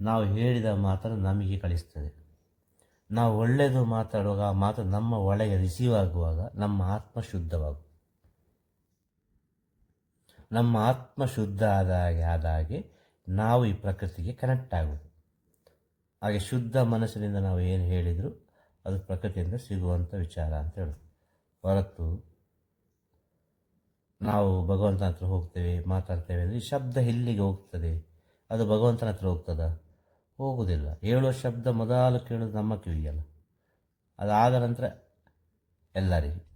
ನಾವು ಹೇಳಿದ ಮಾತನ್ನು ನಮಗೆ ಕಳಿಸ್ತದೆ. ನಾವು ಒಳ್ಳೆಯದು ಮಾತಾಡುವಾಗ ಆ ಮಾತು ನಮ್ಮ ಒಳಗೆ ರಿಸೀವ್ ಆಗುವಾಗ ನಮ್ಮ ಆತ್ಮ ಶುದ್ಧವಾಗು ನಮ್ಮ ಆತ್ಮ ಶುದ್ಧ ಆದಾಗೆ ಆದಾಗೆ ನಾವು ಈ ಪ್ರಕೃತಿಗೆ ಕನೆಕ್ಟ್ ಆಗುವುದು. ಹಾಗೆ ಶುದ್ಧ ಮನಸ್ಸಿನಿಂದ ನಾವು ಏನು ಹೇಳಿದರೂ ಅದು ಪ್ರಕೃತಿಯಿಂದ ಸಿಗುವಂಥ ವಿಚಾರ ಅಂತ ಹೇಳೋದು ಹೊರತು ನಾವು ಭಗವಂತನ ಹತ್ರ ಹೋಗ್ತೇವೆ, ಮಾತಾಡ್ತೇವೆ ಅಂದರೆ ಈ ಶಬ್ದ ಎಲ್ಲಿಗೆ ಹೋಗ್ತದೆ. ಅದು ಭಗವಂತನ ಹತ್ರ ಹೋಗ್ತದ? ಹೋಗುವುದಿಲ್ಲ. ಹೇಳುವ ಶಬ್ದ ಮೊದಲು ಕೇಳೋದು ನಮ್ಮ ಕಿವಿಯಲ್ಲ. ಅದಾದ ನಂತರ ಎಲ್ಲರಿಗೂ.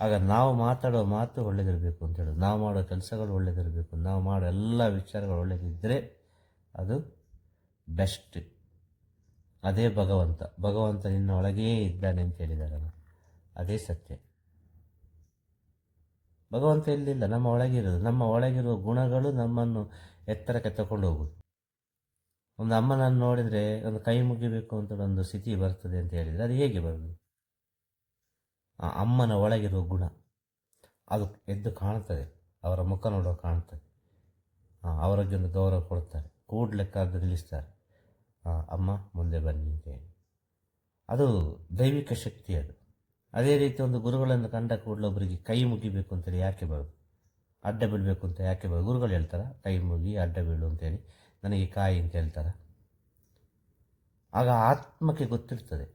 ಆಗ ನಾವು ಮಾತಾಡುವ ಮಾತು ಒಳ್ಳೆದಿರಬೇಕು ಅಂತ ಹೇಳೋದು. ನಾವು ಮಾಡೋ ಕೆಲಸಗಳು ಒಳ್ಳೆದಿರಬೇಕು. ನಾವು ಮಾಡೋ ಎಲ್ಲ ವಿಚಾರಗಳು ಒಳ್ಳೆಯದಿದ್ದರೆ ಅದು ಬೆಸ್ಟ್. ಅದೇ ಭಗವಂತ. ಭಗವಂತ ನಿನ್ನ ಒಳಗೇ ಇದ್ದಾನೆ ಅಂತ ಹೇಳಿದಾರಲ್ಲ ಅದೇ ಸತ್ಯ. ಭಗವಂತ ಇಲ್ಲಿಲ್ಲ. ನಮ್ಮ ಒಳಗಿರೋದು. ನಮ್ಮ ಒಳಗಿರುವ ಗುಣಗಳು ನಮ್ಮನ್ನು ಎತ್ತರಕ್ಕೆ ತಗೊಂಡು ಹೋಗುದು ಒಂದು ಅಮ್ಮನನ್ನು ನೋಡಿದರೆ ಒಂದು ಕೈ ಮುಗಿಬೇಕು ಅಂತ ಒಂದು ಸ್ಥಿತಿ ಬರ್ತದೆ ಅಂತ ಹೇಳಿದರೆ ಅದು ಹೇಗೆ ಬರೋದು ಆ ಅಮ್ಮನ ಒಳಗಿರುವ ಗುಣ. ಅದು ಎದ್ದು ಕಾಣ್ತದೆ. ಅವರ ಮುಖ ನೋಡುವ ಕಾಣ್ತದೆ. ಅವರಿಗೆ ಒಂದು ಗೌರವ ಕೊಡ್ತಾರೆ ಕೂಡ್ಲೆ ಕರೆದು ನಿಲ್ಲಿಸ್ತಾರೆ. ಅಮ್ಮ, ಮುಂದೆ ಬನ್ನಿ ಅಂತ ಹೇಳಿ. ಅದು ದೈವಿಕ ಶಕ್ತಿ ಅದು. ಅದೇ ರೀತಿ ಒಂದು ಗುರುಗಳನ್ನು ಕಂಡ ಕೂಡಲೇ ಒಬ್ಬರಿಗೆ ಕೈ ಮುಗಿಬೇಕು ಅಂತೇಳಿ ಯಾಕೆ ಬರೋದು ಅಡ್ಡ ಬೀಳಬೇಕು ಅಂತ ಯಾಕೆ ಗುರುಗಳು ಹೇಳ್ತಾರೆ, ಕೈ ಮುಗಿ ಅಡ್ಡ ಬೀಳು ಅಂತೇಳಿ ನನಗೆ ಕಾಯಿ ಅಂತ ಹೇಳ್ತಾರೆ. ಆಗ ಆತ್ಮಕ್ಕೆ ಗೊತ್ತಿರ್ತದೆ,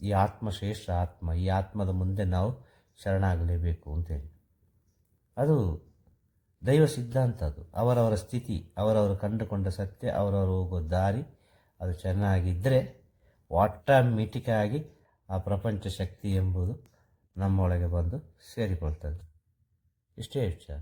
ಈ ಆತ್ಮ ಶ್ರೇಷ್ಠ ಆತ್ಮ, ಈ ಆತ್ಮದ ಮುಂದೆ ನಾವು ಶರಣಾಗಲೇಬೇಕು ಅಂತೇಳಿ. ಅದು ದೈವ ಸಿದ್ಧಾಂತ ಅದು. ಅವರವರ ಸ್ಥಿತಿ, ಅವರವರು ಕಂಡುಕೊಂಡ ಸತ್ಯ, ಅವರವರು ಹೋಗೋ ದಾರಿ, ಅದು ಚೆನ್ನಾಗಿದ್ದರೆ ಆಟೋಮೆಟಿಕ್ ಆಗಿ ಆ ಪ್ರಪಂಚ ಶಕ್ತಿ ಎಂಬುದು ನಮ್ಮೊಳಗೆ ಬಂದು ಸೇರಿಕೊಳ್ತದೆ. ಇಷ್ಟೇ ವಿಚಾರ.